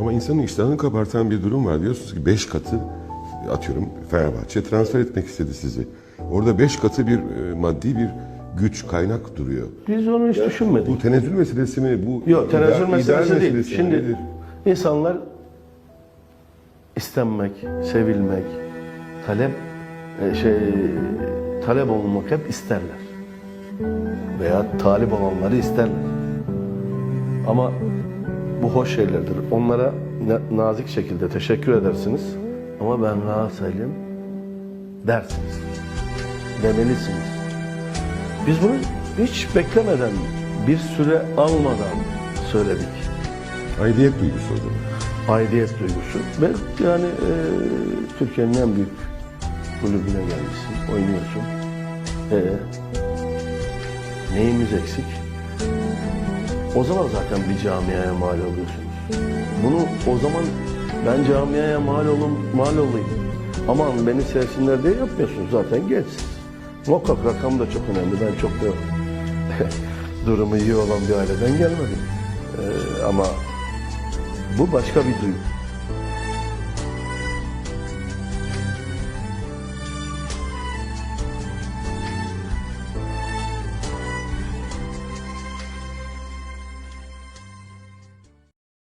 Ama insanın iştahını kabartan bir durum var. Diyorsunuz ki 5 katı atıyorum Fenerbahçe transfer etmek istedi sizi. Orada 5 katı bir e, maddi bir güç, kaynak duruyor. Biz onu hiç düşünmedik. Bu tenezzül meselesi mi? Bu Yok tenezzül ideal- meselesi değil. meselesi mi? Şimdi Nedir? insanlar istenmek, sevilmek, talep e, şey talep olmak hep isterler. Veya talip olanları isterler. Ama bu hoş şeylerdir. Onlara na- nazik şekilde teşekkür edersiniz. Ama ben Galatasaraylıyım dersiniz. Demelisiniz. Biz bunu hiç beklemeden, bir süre almadan söyledik. Aidiyet duygusu o zaman. Aidiyet duygusu. Ve yani e, Türkiye'nin en büyük kulübüne gelmişsin, oynuyorsun. E, neyimiz eksik? O zaman zaten bir camiaya mal oluyorsunuz. Bunu o zaman ben camiaya mal olum, mal olayım. Aman beni sevsinler diye yapmıyorsunuz zaten gençsiniz. Muhakkak rakam da çok önemli. Ben çok da durumu iyi olan bir aileden gelmedim. E, ama bu başka bir duygu.